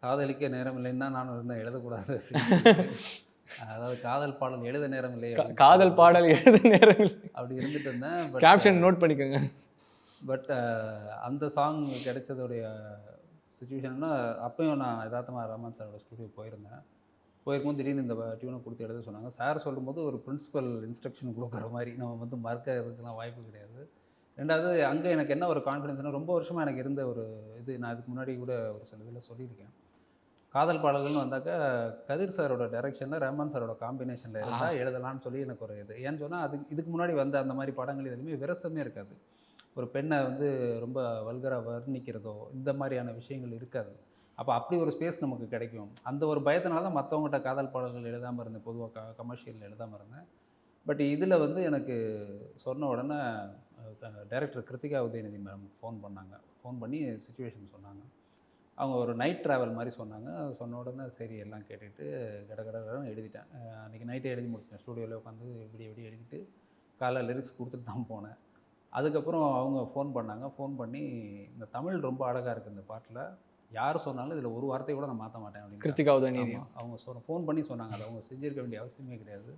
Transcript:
காதலிக்க நேரம் இல்லைன்னு தான் நான் இருந்தேன். எழுதக்கூடாது. அதாவது காதல் பாடல் எழுத நேரம் இல்லை கா- காதல் பாடல் எழுத நேரம் அப்படி இருந்துட்டு இருந்தேன். கேப்ஷன் நோட் பண்ணிக்கோங்க. பட் அந்த சாங் கிடைச்சதுடைய சுச்சுவேஷன்னா அப்பயும் நான் யதார்த்தமாக ரஹ்மான் சாரோட ஸ்டுடியோ போயிருந்தேன். போயிருக்கும்போது திடீர்னு இந்த டியூனை கொடுத்து எழுத சொன்னாங்க. சார் சொல்லும்போது ஒரு பிரின்சிபல் இன்ஸ்ட்ரக்ஷன் கொடுக்குற மாதிரி. நம்ம வந்து மறக்கிறதுக்கெல்லாம் வாய்ப்பு கிடையாது. ரெண்டாவது அங்கே எனக்கு என்ன ஒரு கான்ஃபிடன்ஸ்னால் ரொம்ப வருஷமாக எனக்கு இருந்த ஒரு இது நான் இதுக்கு முன்னாடி கூட ஒரு சில இதில் சொல்லியிருக்கேன். காதல் பாடல்கள்னு வந்தாக்கா கதிர் சாரோட டைரக்ஷனில் ரஹ்மான் சாரோட காம்பினேஷனில் இருந்தால் எழுதலாம்னு சொல்லி எனக்கு ஒரு இது. ஏன்னு சொன்னால் அது இதுக்கு முன்னாடி வந்த அந்த மாதிரி படங்கள் எதுவுமே விரசமே இருக்காது. ஒரு பெண்ணை வந்து ரொம்ப வல்கராக வர்ணிக்கிறதோ இந்த மாதிரியான விஷயங்கள் இருக்காது. அப்போ அப்படி ஒரு ஸ்பேஸ் நமக்கு கிடைக்கும். அந்த ஒரு பயத்தினால தான் மற்றவங்ககிட்ட காதல் பாடல்கள் எழுதாமல் இருந்தேன். பொதுவாக க கமர்ஷியல் எழுதாமல் இருந்தேன். பட் இதில் வந்து எனக்கு சொன்ன உடனே director Kiruthiga Udhayanidhi ma'am phone பண்ணாங்க. ஃபோன் பண்ணி சுச்சுவேஷன் சொன்னாங்க. அவங்க ஒரு நைட் ட்ராவல் மாதிரி சொன்னாங்க. சொன்ன உடனே சரி எல்லாம் கேட்டுட்டு கட கட கடன்னு எழுதிட்டேன். அன்றைக்கி நைட்டே எழுதி முடிச்சிட்டேன். ஸ்டூடியோவில் உட்காந்து விடிய விடிய எழுதிட்டு காலைல லிரிக்ஸ் கொடுத்துட்டு தான் போனேன். அதுக்கப்புறம் அவங்க ஃபோன் பண்ணாங்க. ஃபோன் பண்ணி இந்த தமிழ் ரொம்ப அழகாக இருக்குது இந்த பாட்டில். யார் சொன்னாலும் இதில் ஒரு வார்த்தை கூட நான் மாற்ற மாட்டேன் அப்படின்னு கிருத்திகா உதயநிதி அவங்க சொன்ன ஃபோன் பண்ணி சொன்னாங்க. அதை அவங்க செஞ்சிருக்க வேண்டிய அவசியமே கிடையாது.